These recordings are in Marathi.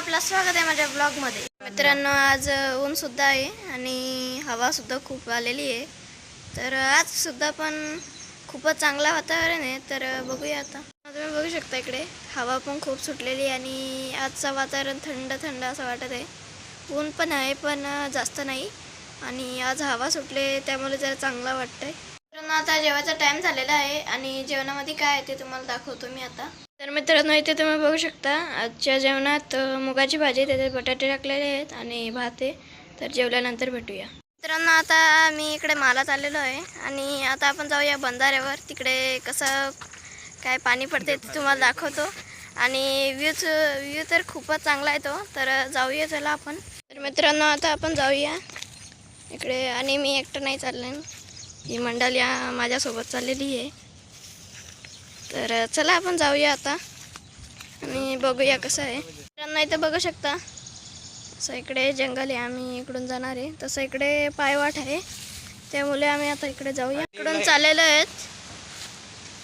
आपलं स्वागत आहे माझ्या ब्लॉगमध्ये मित्रांनो आज ऊन सुद्धा आहे आणि हवासुद्धा खूप आलेली आहे. तर आज सुद्धा पण खूपच चांगला वातावरण आहे. तर बघूया आता. तुम्ही बघू शकता इकडे हवा पण खूप सुटलेली आहे आणि आजचं वातावरण थंड थंड असं वाटत आहे. ऊन पण आहे पण जास्त नाही. आणि आज हवा सुटले त्यामुळे जरा चांगलं वाटतंय. मित्रांनो आता जेवायचा टाइम झालेला आहे आणि जेवणामध्ये काय आहे ते तुम्हाला दाखवतो मी आता. तर मित्रांनो इथे तुम्ही बघू शकता आजच्या जेवणात मुगाची भाजी त्याच्यात बटाटे टाकलेले आहेत आणि भात आहे. तर जेवल्यानंतर भेटूया. मित्रांनो आता मी इकडे मालात आलेलो आहे आणि आता आपण जाऊया बंधाऱ्यावर. तिकडे कसं काय पाणी पडते ते तुम्हाला दाखवतो. आणि व्ह्यूच व्ह्यू तर खूपच चांगला आहे तो तर जाऊया चला आपण. तर मित्रांनो आता आपण जाऊया. इकडे आणि मी एकटं नाही चाललं ही मंडळी या माझ्यासोबत चाललेली आहे. तर चला आपण जाऊया आता आणि बघूया कसं आहे. नाही इथं बघू शकता असं इकडे जंगल आहे आम्ही इकडून जाणार आहे. तसं इकडे पायवाट आहे. त्यामुळे आम्ही आता इकडे जाऊया. इकडून चाललेलो आहेत.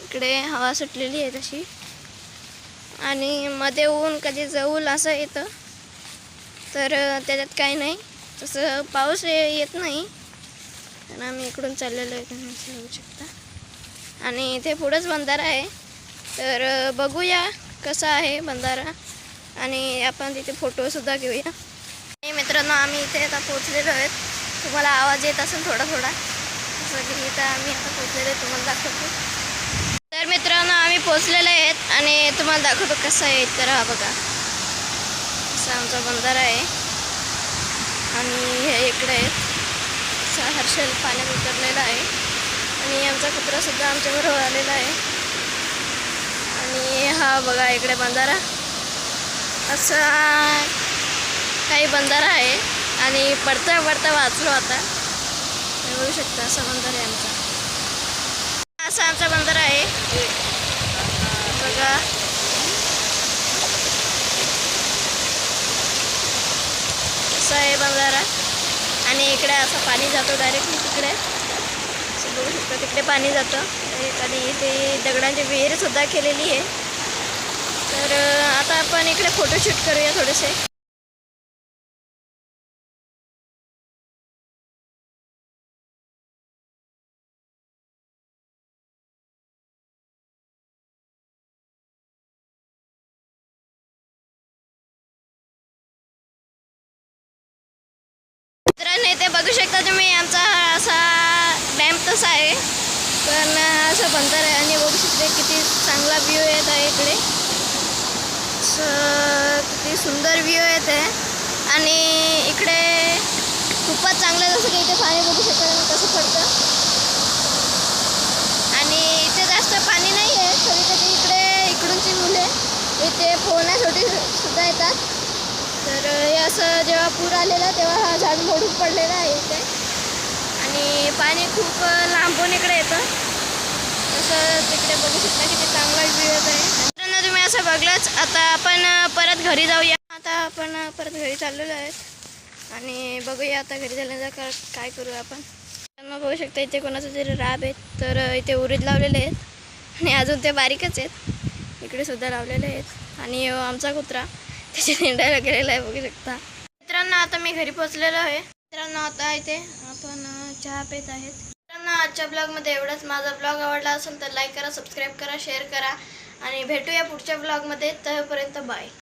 इकडे हवा सुटलेली आहे तशी. आणि मध्ये ऊन कधी जवळ असं येतं. तर त्याच्यात काही नाही. तसं पाऊस येत नाही. आणि आम्ही इकडून चाललेलो आहे तुम्ही शकता. आणि इथे पुढंच बंधारा आहे. तर बघूया कसा आहे बंधारा आणि आपण तिथे फोटोसुद्धा घेऊया. आणि मित्रांनो आम्ही इथे आता पोचलेलो आहेत. तुम्हाला आवाज येत असेल थोडा थोडा जसं की इथं आम्ही आता पोचलेलो आहे तुम्हाला दाखवतो. तर मित्रांनो आम्ही पोचलेले आहेत आणि तुम्हाला दाखवतो कसं आहे. तर हा बघा. असा आमचा बंधारा आहे. आणि हे इकडे आहेत असा हर्षल पाण्यात उतरलेला आहे. कुत्रासुद्धा आमच्याबरोबर आलेला आहे. आणि हा बघा इकडे बंधारा. असा काही बंधारा आहे. आणि पडता पडता वाचलो आता. मिळू बघू शकता असा बंधारा आहे आमचा. असा आमचा बंधारा आहे. बघा. असा आहे बंधारा. आणि इकडे असं पाणी जातो डायरेक्ट तिकडे. बघू शकता तिकडे पाणी जातं. आणि इथे दगडांची विहीरसुद्धा केलेली आहे. तर आता आपण इकडे फोटोशूट करूया थोडेसे. मित्रांनो इथे बघू शकता तुम्ही आमचा असा डॅम तसा आहे. पण असं बंदर आहे आणि बघू शकते किती चांगला व्ह्यू येत आहे इकडे. किती सुंदर व्ह्यू येत आहे. आणि इकडे खूपच चांगलं जसं की इथे पाणी बघू शकता कसं पडतं. आणि इथे जास्त पाणी नाही आहे कधी कधी इकडे इकडूनची मुले इथे पोहण्यासाठी सुद्धा येतात. तर हे असं जेव्हा पूर आलेला तेव्हा हा झाड मोडून पडलेला आहे इथे. आणि पाणी खूप लांबून इकडे येतं. तसं तिकडे बघू शकता किती चांगला व्ह्यू येत आहे. मित्रांनो तुम्ही असं बघलंच आता आपण परत घरी जाऊया. आता आपण परत घरी चाललेलो आहेत आणि बघूया आता घरी झाल्यानंतर काय करू आपण. मग बघू शकता इथे कोणाचं तरी राब आहेत तर इथे उरीद लावलेले आहेत. आणि अजून ते बारीकच आहेत. इकडे सुद्धा लावलेले आहेत. आणि आमचा कुत्रा त्याच्या निंडायला गेलेला आहे बघू शकता. मित्रांनो आता मी घरी पोचलेलो आहे. मित्रांनो आता इथे आपण चहा पेत आहेत. मित्रांनो आजच्या ब्लॉगमध्ये एवढंच. माझा ब्लॉग आवडला असेल तर लाईक करा सबस्क्राईब करा शेअर करा आणि भेटूया पुढच्या ब्लॉगमध्ये. तोपर्यंत बाय.